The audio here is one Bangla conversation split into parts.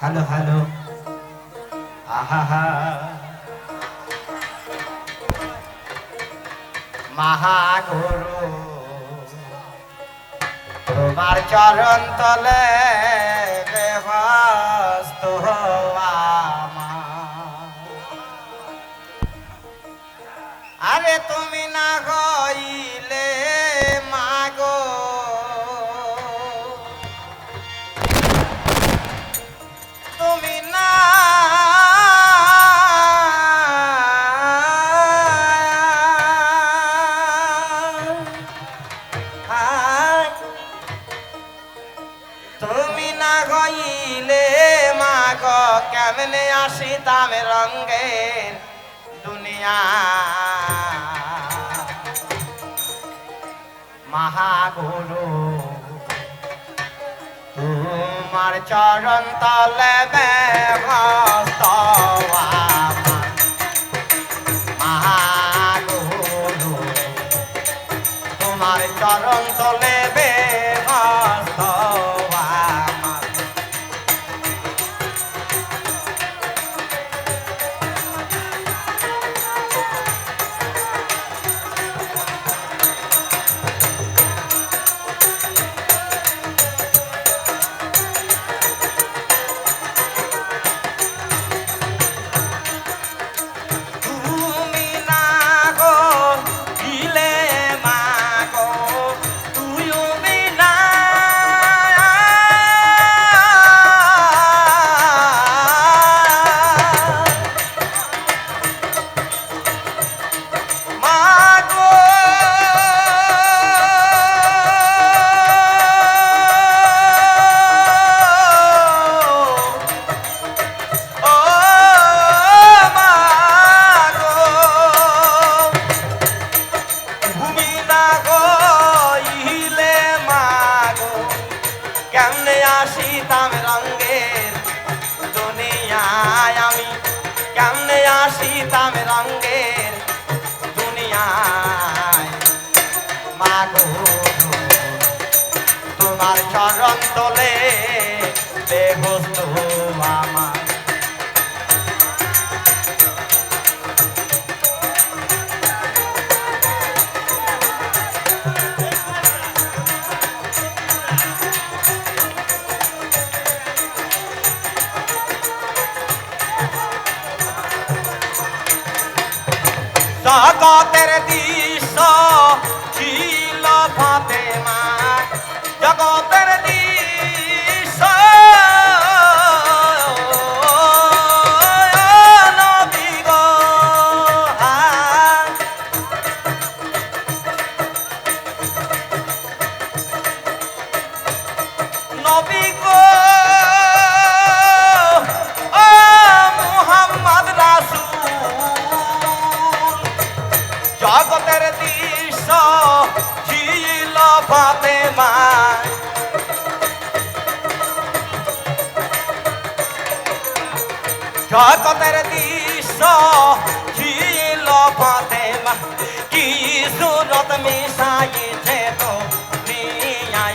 Hello hello. আহা মহাগুরু তোমার চরণ তলে বেহস্ত হায়, তুমি না গইলে মাগ কেমনে আসিতাম রঙ্গের দুনিয়া? মহাগুরু তোমার চরণ তলে ব্যস্ত চরণ তোমার চরণ তলে। বেহস্ত আমার জগতের দৃশ্য ছিল ফাতেমা। জগতের জগতের দৃশ্য ছিল ফাতেমা কি সুরত মিশাইছে তো নিয়াই।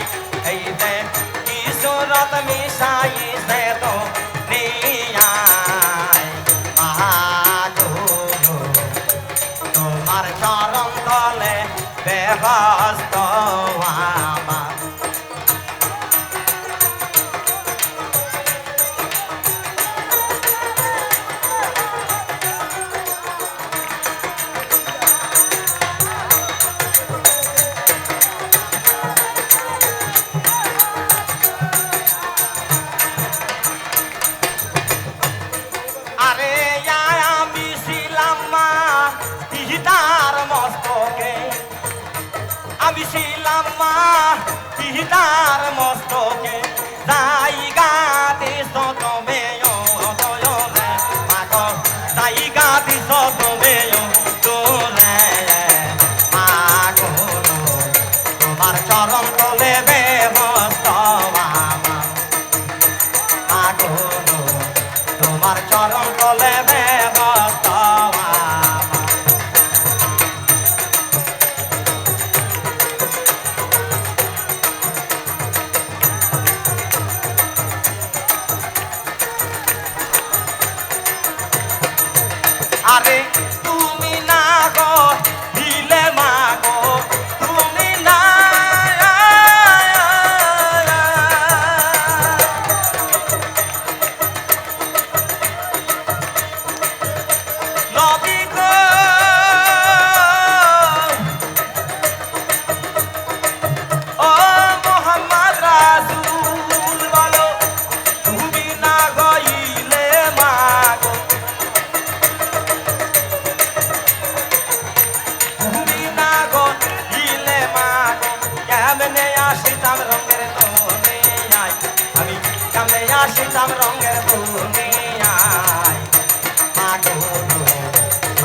এই যে কি সুরত মিশাইছে তো নিয়াই। তোমার চরণ তলে বেহস্ত ছিলাম মা পিতার মস্তকে জায়গা দিস মাগ জায়গা দিস তুমি তোরে মাগ তোমার চরণ তলে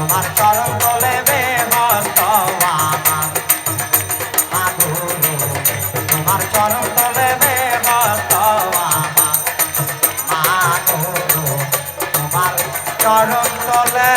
আমার চরণ তলে বেহস্ত আমার মাধুরী তোমার চরণ তলে বেহস্ত আমার মাধুরী তোমার চরণ তলে